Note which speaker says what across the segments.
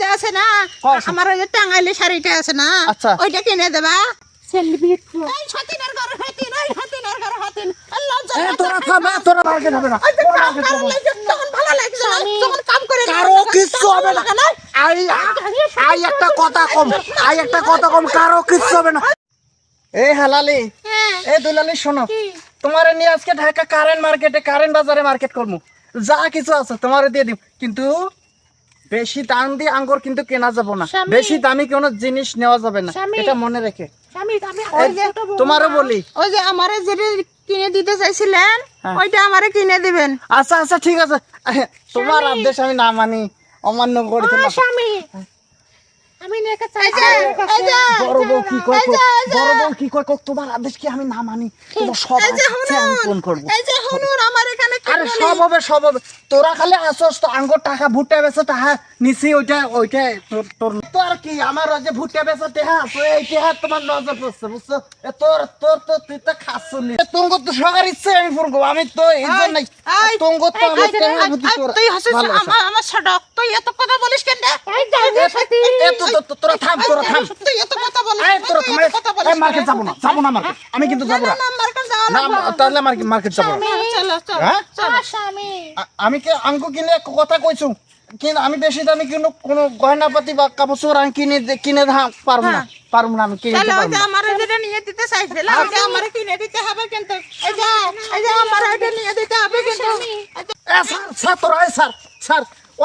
Speaker 1: যে আছে না আমার ওই শাড়িটা আছে না
Speaker 2: আচ্ছা।
Speaker 1: ওইটা কিনে দেবা।
Speaker 2: এ, তোরা এ, তোরা মার্কেট হবে না। তোরা market
Speaker 1: ভালো
Speaker 2: হবে না।
Speaker 1: লাগে তখন ভালো লাগছে না তখন কাম করে
Speaker 2: কারও কিচ্ছু হবে না। আই আই একটা কথা কম আই একটা কথা কম কারও কিচ্ছু হবে না। এই হালালি
Speaker 1: হ্যাঁ।
Speaker 2: দুলালি শোনো। তোমার নিয়ে আজকে ঢাকা কারেন্ট মার্কেটে কারেন্ট বাজারে মার্কেট করব যা কিছু আছে তোমার দিয়ে দিব কিন্তু বেশি দাম দিয়ে আঙ্গুর কিন্তু কেনা যাবে না। বেশি দামি কোনো জিনিস নেওয়া যাবে না। এটা মনে রেখে।
Speaker 1: স্বামী
Speaker 2: তোমারও বলি।
Speaker 1: ওই যে আমারে যেটা কিনে দিতে চাইছিলেন
Speaker 2: হ্যাঁ।
Speaker 1: ওইটা আমারে কিনে দিবেন।
Speaker 2: আচ্ছা আচ্ছা ঠিক আছে। তোমার আদেশ আমি না মানি। অমান্য করি
Speaker 1: স্বামী। আমি নেকা চাইছি
Speaker 2: বড় বউ কি কয়
Speaker 1: এই যে, এই যে।
Speaker 2: বড় বউ কি কয় কয়, তোমার আদেশ কি আমি না মানি? তোমার সব আমি ফোন
Speaker 1: এই যে আমার এখানে
Speaker 2: আরে সব হবে সব হবে। তোরা খালি আসস তো আঙ্গুর টাকা ভুট্টা বেচে টাকা নিছি ওইটা ওইটা তোর তোর তো আর কি আমার ওই যে ভুট্টা বেচে টেহা আছে এই টেহা তোমার নজর পড়ছে বুঝছ? তোর তোর তো তুই তো নি তুঙ্গ তো সবার ইচ্ছে আমি ফোন করব আমি তো এই জন্য
Speaker 1: এই,
Speaker 2: তো আমার
Speaker 1: এই,
Speaker 2: বুদ্ধি
Speaker 1: তুই হাসিস আমার আমার সড়ক তুই এত কথা বলিস কেন রে?
Speaker 2: এ তো তো- তো- তোরা থাম তোরা থাম।
Speaker 1: তুই এত কথা বলিস
Speaker 2: এই তোরা থাম
Speaker 1: কথা বলিস
Speaker 2: মার্কেট যাব না যাব না মার্কেট আমি কিন্তু যাব না।
Speaker 1: না মার্কেট যাওয়া
Speaker 2: না
Speaker 1: লাগবে
Speaker 2: তাহলে মার্কেট মার্কেট যাব? না
Speaker 1: চলো চলো
Speaker 2: হ্যাঁ?
Speaker 1: চলো। স্বামী।
Speaker 2: আ- আমি কি আঙ্কু কিনে কথা কইছু? কিন্তু আমি বেশি দামি কোনো কোনো গয়নাপাতি বা কাপড় চোপড় আমি কিনে কিনে পারব না। পারব না আমি কিনে দিতে
Speaker 1: চলো
Speaker 2: পারব না।
Speaker 1: আমার যেটা নিয়ে দিতে চাইছিল ওইটা আমার কিনে দিতে হবে কিন্তু। এই যে এই যে আমার ওইটা নিয়ে দিতে হবে কিন্তু।
Speaker 2: এ স্যার স্যার তোরা এই স্যার স্যার ও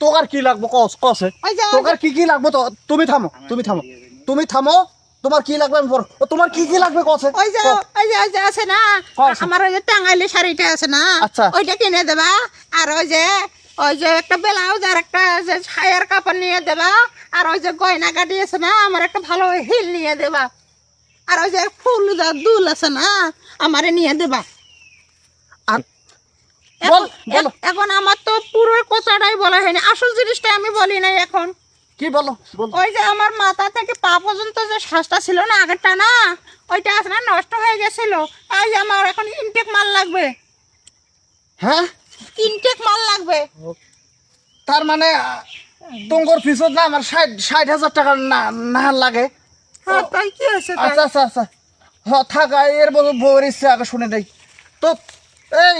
Speaker 2: তোকার কি লাগবে? কস কসে তোকার কি কি লাগবে? তো তুমি থামো তুমি থামো। তুমি থামো তোমার কি লাগবে আমি। ও, তোমার কি কি লাগবে কসে
Speaker 1: ওই যে ওই যে ওই যে আছে না? আমার ওই যে টাঙ্গাইলি শাড়িটা আছে না
Speaker 2: আচ্ছা।
Speaker 1: ওইটা কিনে দেবা। আর ওই যে ওই যে একটা ব্লাউজ আর একটা যে ছায়ার কাপড় নিয়ে দেবা আর ওই যে গয়না আছে না আমার একটা ভালো হিল নিয়ে দেবা। আর ওই যে ফুল যা দুল আছে না আমারে নিয়ে দেবা।
Speaker 2: আর
Speaker 1: এখন- আমার তো পুরো কথাটাই বলা হয়নি আসল জিনিসটা আমি বলি নাই এখন।
Speaker 2: কি বলো
Speaker 1: ওই যে আমার মাথা থেকে পা পর্যন্ত যে শ্বাসটা ছিল না আগেরটা না ওইটা আছে না নষ্ট হয়ে গেছিল। এই আমার এখন ইনটেক মাল লাগবে।
Speaker 2: হ্যাঁ?
Speaker 1: ইনটেক মাল লাগবে।
Speaker 2: তার মানে তোমার ফিসত না আমার ষাট ষাট হাজার টাকা না না লাগে।
Speaker 1: হ্যাঁ তাই কি হয়েছে
Speaker 2: আচ্ছা আচ্ছা আচ্ছা। হ থাক এর বউ বউয়ের ইচ্ছে আগে শুনে দেই তো এই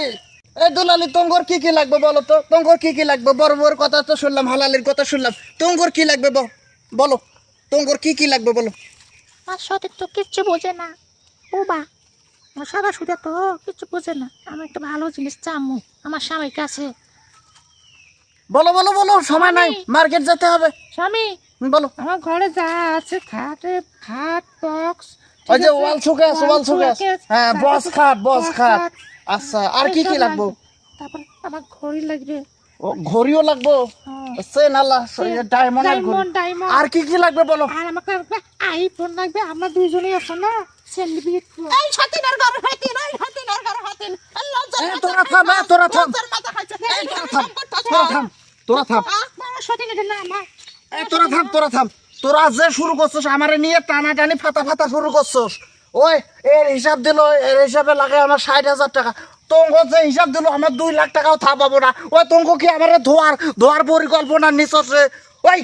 Speaker 2: এই দুলালি তোঙ্গর কি কি লাগবে বলো তো? তোঙ্গর কি কি লাগবে? বড় বউর কথা তো শুনলাম হালালির কথা শুনলাম। তোঙ্গর কি লাগবে ব- বলো। তোঙ্গর কি কি লাগবে বলো?
Speaker 1: আমার সাথে তো কিচ্ছু বোঝে না। ও বা সাদা সুদা তো কিচ্ছু বোঝে না। আমি একটা ভালো জিনিস চামু আমার স্বামীর কাছে।
Speaker 2: বলো বলো বলো সময় নাই মার্কেট যেতে হবে।
Speaker 1: স্বামী!
Speaker 2: বলো।
Speaker 1: আমার ঘরে যা আছে খাটে খাট বক্স
Speaker 2: ওই যে ওয়াল ছুকে আছে ওয়াল আছে। হ্যাঁ বস খাট বস খাট। আচ্ছা আর কি কি লাগবে?
Speaker 1: তারপর আমার ঘড়ি লাগবে।
Speaker 2: ও, ঘড়িও লাগবে? সেন আল্লাহ ডায়মন্ড আর
Speaker 1: ডায়মন্ড ডায়মন্ড
Speaker 2: আর কি কি লাগবে বলো?
Speaker 1: আর আমাকে আইফোন লাগবে আমরা দুইজনেই আছো না? সেলফি এই সতীনের ঘর হাতিন এই সতীনের ঘর হাতিন আল্লাহ
Speaker 2: তোরা থাম এ, তোরা থাম। তোরা থাম তোরা থাম তোরা থাম। তোরা থাম তোরা যে শুরু করছস আমারে নিয়ে টানা টানি ফাটা ফাটা শুরু করছস। ওই এর হিসাব দিল এর হিসাবে লাগে আমার ষাট হাজার টাকা। তঙ্গ যে হিসাব দিল আমার দুই লাখ টাকাও থা পাবো না। ওই তঙ্গ কি আমার ধোয়ার ধোয়ার পরিকল্পনা নিছছে ওই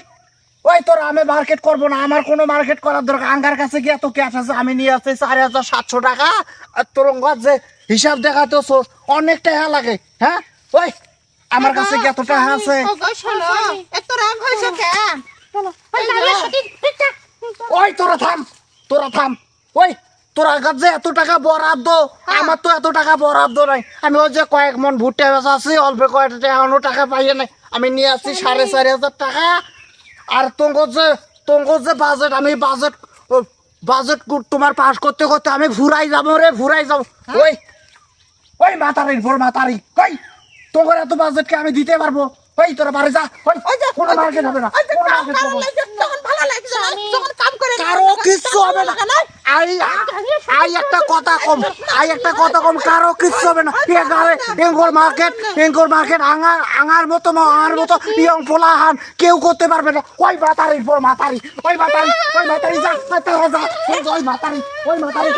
Speaker 2: ওই তোরা আমি মার্কেট করব না আমার কোনো মার্কেট করার দরকার। আঙ্গার কাছে গিয়ে এত ক্যাশ আছে আমি নিয়ে আসছি চার হাজার সাতশো টাকা। আর তোরঙ্গ যে হিসাব দেখাতে অনেক টাকা লাগে হ্যাঁ? ওই আমার কাছে কি এত টাকা আছে।
Speaker 1: এত রাগ কেন? ওই
Speaker 2: তোরা থাম তোরা থাম। ওই তোরা কাছে যে এত টাকা বরাদ্দ? আমার তো এত টাকা বরাদ্দ নাই। আমি ওই যে কয়েক মন ভুট্টা বেচা আছি অল্প কয়েকটা টাকা এখনও টাকা পাইয়ে নাই। আমি নিয়ে আসছি সাড়ে চারি হাজার টাকা। আর তোমার যে তোমার যে বাজেট আমি বাজেট বাজেট তোমার পাস করতে করতে আমি ঘুরাই যাব রে ঘুরাই যাব। ওই ওই মাতারির পর মাতারি। কই? তোমার এত বাজেটকে আমি দিতে পারব? ওই তোরা বাড়ি যা। ওই
Speaker 1: ওই যে
Speaker 2: কোনো মার্কেট হবে না। কোনো হবে
Speaker 1: করে
Speaker 2: কারও কিচ্ছু হবে না। আই আই একটা কথা কম আই একটা কথা কম কারও কিচ্ছু হবে না। এগারে এঙ্গর মার্কেট এঙ্গর মার্কেট আঙার আঙার মতো আঙার মতো ইয়ং পোলাহান কেউ করতে পারবে না। ওই মাতারির পর মাতারি ওই মাতারি ওই মাতারি যা তোরা যা ওই যে ওই মাতারি ওই মাতারি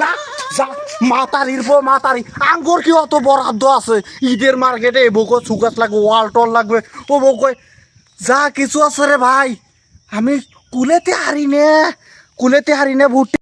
Speaker 2: যা যা মাতারির পর মাতারি। আঙ্গুর কি অত বরাদ্দ আছে? ঈদের মার্কেটে বউকে সুগাছ লাগবে, ওয়াল টল লাগবে। ও বোক যা কিছু আছে রে ভাই, আমি কুলেতে হারি নে, কুলেতে হারি নে ভুট্টি।